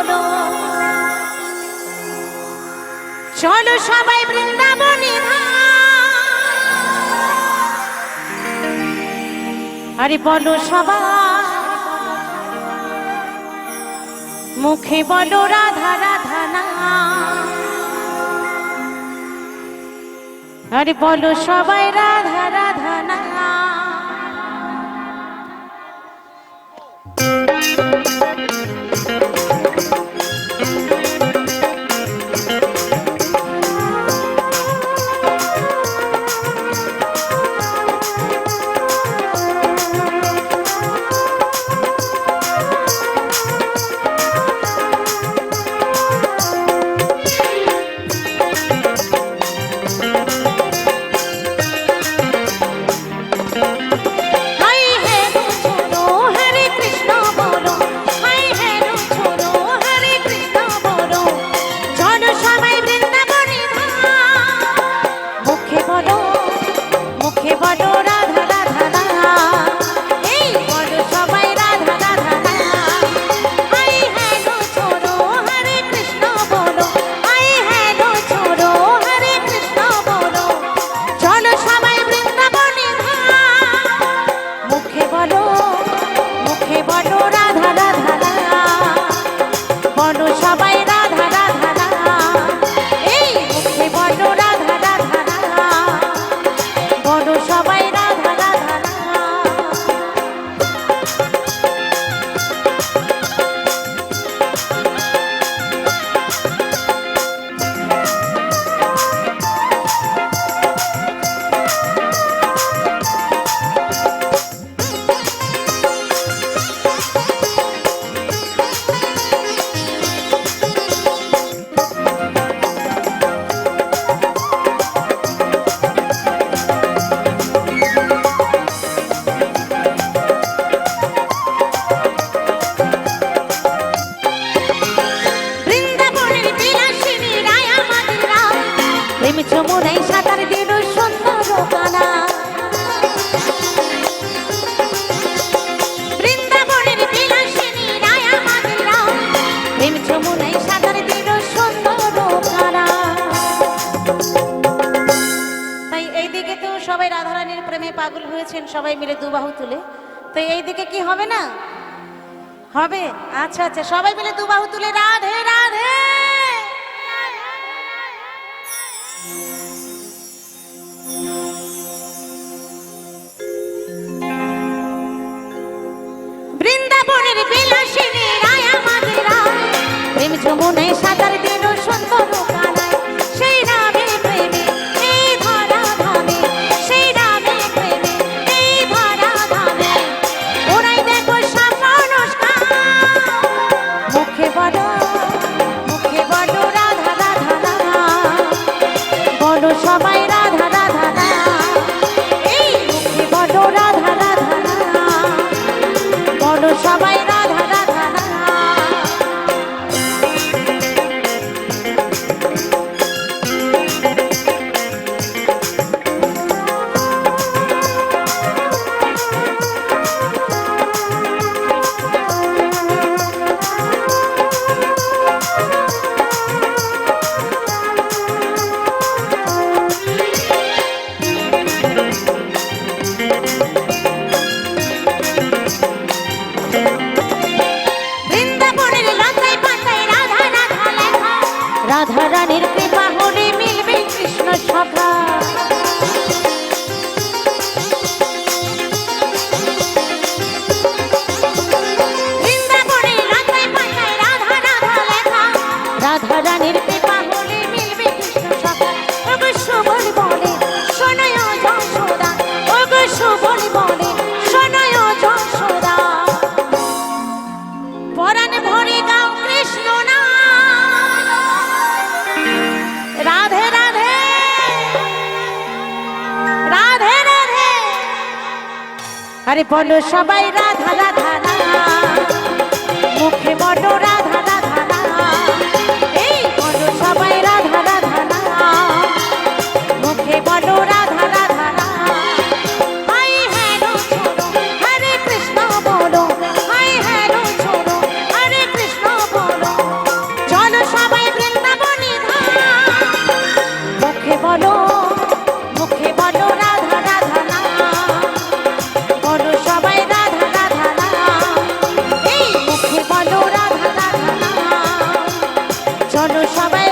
শোনো। চলো সবাই বৃন্দাবনে আরে বলো সবাই। মুখে বলো রাধা রাধা না। আরে বলো সবাই রাধা রাধা সব পাগল হয়েছেন সবাই মিলে দুবাহু তুলে। তো এই দিকে কি হবে না? হবে? আচ্ছা আচ্ছা সবাই মিলে দুবাহু তুলে। রাধে রাধে! আরে বলো সবাই রাধা রাধা। চলো সবাই